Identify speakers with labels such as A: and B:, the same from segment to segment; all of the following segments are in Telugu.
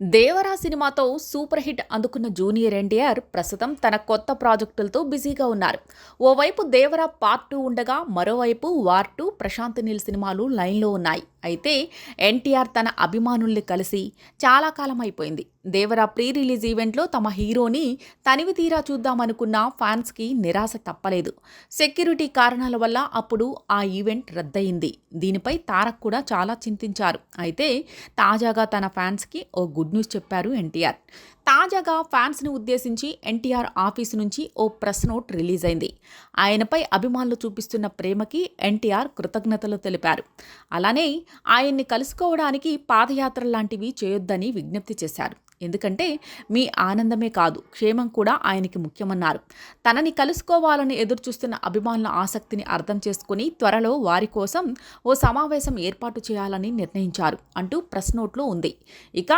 A: దేవరా సినిమాతో సూపర్ హిట్ అందుకున్న జూనియర్ ఎన్టీఆర్ ప్రస్తుతం తన కొత్త ప్రాజెక్టులతో బిజీగా ఉన్నారు. ఓవైపు దేవరా పార్ట్ టూ ఉండగా మరోవైపు వార్ టూ ప్రశాంత్ నీల్ సినిమాలు లైన్లో ఉన్నాయి. అయితే ఎన్టీఆర్ తన అభిమానుల్ని కలిసి చాలా కాలం అయిపోయింది. దేవరా ప్రీ రిలీజ్ ఈవెంట్లో తమ హీరోని తనివి తీరా చూద్దామనుకున్న ఫ్యాన్స్కి నిరాశ తప్పలేదు. సెక్యూరిటీ కారణాల వల్ల అప్పుడు ఆ ఈవెంట్ రద్దయింది. దీనిపై తారక్ కూడా చాలా చింతించారు. అయితే తాజాగా తన ఫ్యాన్స్కి ఓ గుడ్ న్యూస్ చెప్పారు ఎన్టీఆర్. తాజాగా ఫ్యాన్స్ని ఉద్దేశించి ఎన్టీఆర్ ఆఫీసు నుంచి ఓ ప్రెస్ నోట్ రిలీజ్ అయింది. ఆయనపై అభిమానులు చూపిస్తున్న ప్రేమకి ఎన్టీఆర్ కృతజ్ఞతలు తెలిపారు. అలానే ఆయన్ని కలుసుకోవడానికి పాదయాత్ర లాంటివి చేయొద్దని విజ్ఞప్తి చేశారు. ఎందుకంటే మీ ఆనందమే కాదు క్షేమం కూడా ఆయనకి ముఖ్యమన్నారు. తనని కలుసుకోవాలని ఎదురుచూస్తున్న అభిమానుల ఆసక్తిని అర్థం చేసుకుని త్వరలో వారి కోసం ఓ సమావేశం ఏర్పాటు చేయాలని నిర్ణయించారు అంటూ ప్రెస్ నోట్లో ఉంది. ఇక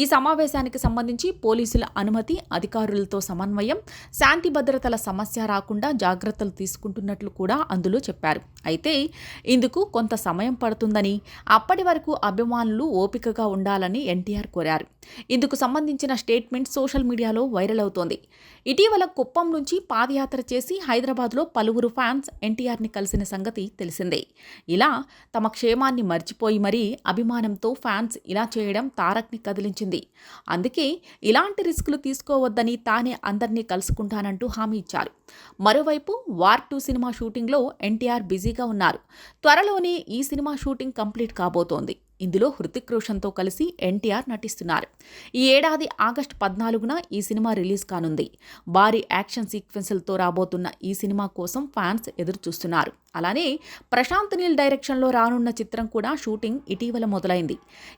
A: ఈ సమావేశానికి సంబంధించి పోలీసుల అనుమతి అధికారులతో సమన్వయం శాంతి భద్రతల సమస్య రాకుండా జాగ్రత్తలు తీసుకుంటున్నట్లు కూడా అందులో చెప్పారు. అయితే ఇందుకు కొంత సమయం పడుతుందని అప్పటి వరకు అభిమానులు ఓపికగా ఉండాలని ఎన్టీఆర్ కోరారు. ఇందుకు సంబంధించిన స్టేట్మెంట్ సోషల్ మీడియాలో వైరల్ అవుతోంది. ఇటీవల కుప్పం నుంచి పాదయాత్ర చేసి హైదరాబాద్లో పలువురు ఫ్యాన్స్ ఎన్టీఆర్ని కలిసిన సంగతి తెలిసిందే. ఇలా తమ క్షేమాన్ని మర్చిపోయి మరీ అభిమానంతో ఫ్యాన్స్ ఇలా చేయడం తారక్ని కదిలించింది అందుకే ఇలాంటి రిస్కులు తీసుకోవద్దని తానే అందరినీ కలుసుకుంటానంటూ హామీ ఇచ్చారు. మరోవైపు వార్ టూ సినిమా షూటింగ్లో ఎన్టీఆర్ బిజీగా ఉన్నారు. త్వరలోనే ఈ సినిమా షూటింగ్ కంప్లీట్ కాబోతోంది. ఇందులో హృతిక్ రోషన్తో కలిసి ఎన్టీఆర్ నటిస్తున్నారు. ఈ ఏడాది ఆగస్టు పద్నాలుగున ఈ సినిమా రిలీజ్ కానుంది. భారీ యాక్షన్ సీక్వెన్సులతో రాబోతున్న ఈ సినిమా కోసం ఫ్యాన్స్ ఎదురు చూస్తున్నారు అలానే ప్రశాంత్ నీల్ డైరెక్షన్లో రానున్న చిత్రం కూడా షూటింగ్ ఇటీవల మొదలైంది.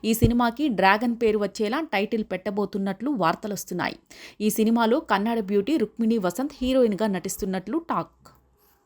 A: ఈ సినిమాకి డ్రాగన్ పేరు వచ్చేలా టైటిల్ పెట్టబోతున్నట్లు వార్తలొస్తున్నాయి. ఈ సినిమాలో కన్నడ బ్యూటీ రుక్మిణి వసంత్ హీరోయిన్గా నటిస్తున్నట్లు టాక్.